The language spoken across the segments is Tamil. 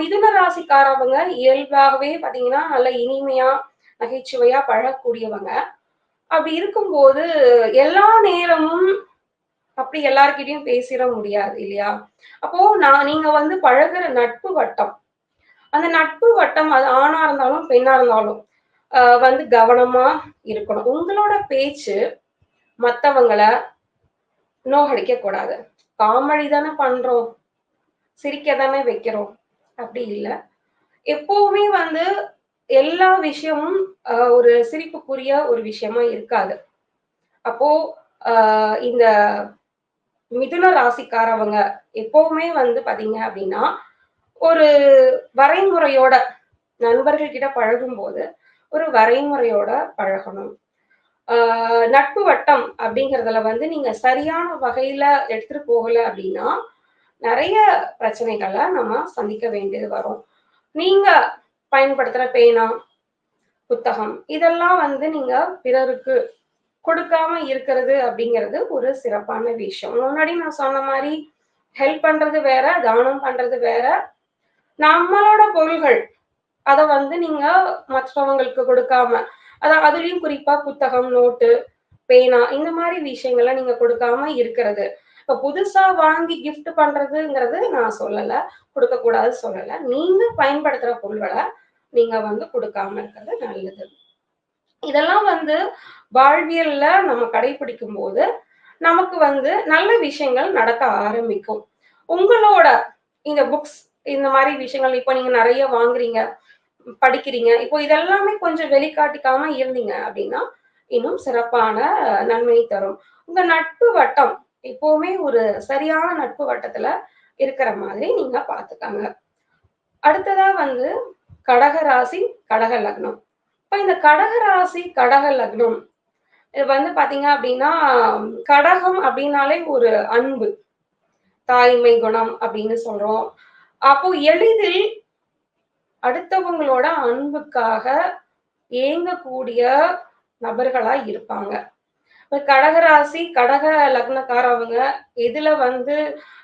மிதுன ராசிக்காரவங்க இயல்பாகவே பாத்தீங்கன்னா நல்ல இனிமையா நகைச்சுவையா பழகக்கூடியவங்க. அப்படி இருக்கும்போது எல்லா நேரமும் அப்படி எல்லார்கிட்டயும் பேசிட முடியாது இல்லையா? அப்போ நான் நீங்க வந்து பழகுற நட்பு வட்டம். அந்த நட்பு வட்டம் அது ஆணா இருந்தாலும் பெண்ணா இருந்தாலும் வந்து கவனமா இருக்கணும். உங்களோட பேச்சு மத்தவங்கள நோகடிக்க கூடாது காமெடி தானே பண்றோம். சிரிக்க தானே வைக்கிறோம். அப்படி இல்லை. எப்பவுமே வந்து எல்லா விஷயமும் ஆஹ் ஒரு சிரிப்புக்குரிய ஒரு விஷயமா இருக்காது. அப்போ ஆஹ் இந்த மிதுன ராசிக்காரவங்க எப்பவுமே வந்து பாத்தீங்க அப்படின்னா ஒரு வரைமுறையோட நண்பர்கள் கிட்ட பழகும் போது ஒரு வரைமுறையோட பழகணும். ஆஹ் நட்பு வட்டம் அப்படிங்கறதுல வந்து நீங்க சரியான வகையில எடுத்துட்டு போகல அப்படின்னா நிறைய பிரச்சனைகளை நம்ம சந்திக்க வேண்டியது வரும். நீங்க பயன்படுத்துற பேனா புத்தகம் இதெல்லாம் வந்து நீங்க பிறருக்கு கொடுக்காம இருக்கிறது அப்படிங்கிறது ஒரு சிறப்பான விஷயம். முன்னாடி நான் சொன்ன மாதிரி ஹெல்ப் பண்றது வேற தானம் பண்றது வேற. நம்மளோட பொருள்கள் அதை வந்து நீங்க மற்றவங்களுக்கு கொடுக்காம அதான் அதுலயும் குறிப்பா புத்தகம் நோட்டு பேனா இந்த மாதிரி விஷயங்களை நீங்க கொடுக்காம இருக்கிறது. இப்ப புதுசா வாங்கி கிஃப்ட் பண்றதுங்கிறது நான் சொல்லல கொடுக்க கூடாது சொல்லல. நீங்க பயன்படுத்துற பொருள்களை நீங்க வந்து கொடுக்காம இருக்கிறது நல்லது. இதெல்லாம் வந்து வாழ்வியல்ல நம்ம கடைபிடிக்கும் போது நமக்கு வந்து நல்ல விஷயங்கள் நடக்க ஆரம்பிக்கும். உங்களோட இந்த புக்ஸ் இந்த மாதிரி விஷயங்கள் இப்போ நீங்க நிறைய வாங்குறீங்க படிக்கிறீங்க. இப்போ இதெல்லாமே கொஞ்சம் வெளிக்காட்டிக்காம இருந்தீங்க அப்படின்னா இன்னும் சிறப்பான நன்மை தரும். உங்க நட்பு வட்டம் எப்பவுமே ஒரு சரியான நட்பு வட்டத்துல இருக்கிற மாதிரி நீங்க பாத்துக்காங்க. அடுத்ததா வந்து கடக ராசி கடக லக்னம். இப்ப இந்த கடக ராசி கடக லக்னம் இது வந்து பாத்தீங்க அப்படின்னா கடகம் அப்படின்னாலே ஒரு அன்பு தாய்மை குணம் அப்படின்னு சொல்றோம். அப்போ எளிதில் அடுத்தவங்களோட அன்புக்காக ஏங்கக்கூடிய நபர்களா இருப்பாங்க. கடகராசி கடக லக்னக்காரவங்க எதுல வந்து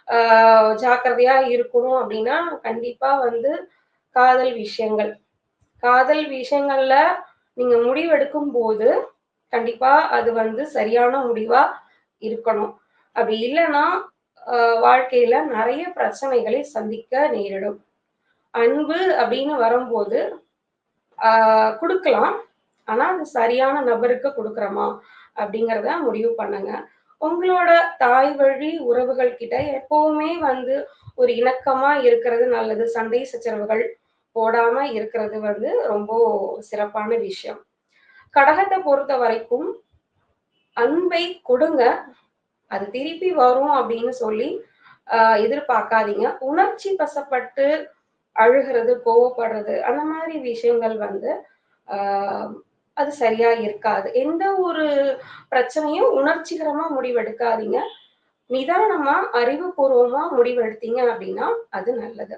ஆஹ் ஜாக்கிரதையா இருக்கணும் அப்படின்னா கண்டிப்பா வந்து காதல் விஷயங்கள். காதல் விஷயங்கள்ல நீங்க முடிவெடுக்கும் போது கண்டிப்பா அது வந்து சரியான முடிவா இருக்கணும். அப்படி இல்லைன்னா வாழ்க்கையில நிறைய பிரச்சனைகளை சந்திக்க நேரிடும். அன்பு அப்படின்னு வரும்போது ஆஹ் கொடுக்கலாம். ஆனா அது சரியான நபருக்கு கொடுக்குறோமா? அப்படிங்கிறத முடிவு பண்ணுங்க. உங்களோட தாய் வழி உறவுகள் கிட்ட எப்பவுமே வந்து ஒரு இணக்கமா இருக்கிறது நல்லது. சண்டை சச்சரவுகள் போடாம இருக்கிறது வந்து ரொம்ப சிறப்பான விஷயம். கடகத்தை பொறுத்த வரைக்கும் அன்பை கொடுங்க. அது திருப்பி வரும் அப்படின்னு சொல்லி ஆஹ் எதிர்பார்க்காதீங்க. உணர்ச்சி வசப்பட்டு அழுகிறது கோவப்படுறது அந்த மாதிரி விஷயங்கள் வந்து ஆஹ் அது சரியா இருக்காது. எந்த ஒரு பிரச்சனையும் உணர்ச்சிகரமா முடிவெடுக்காதீங்க. நிதானமா அறிவுபூர்வமா முடிவெடுத்தீங்க அப்படின்னா அது நல்லது.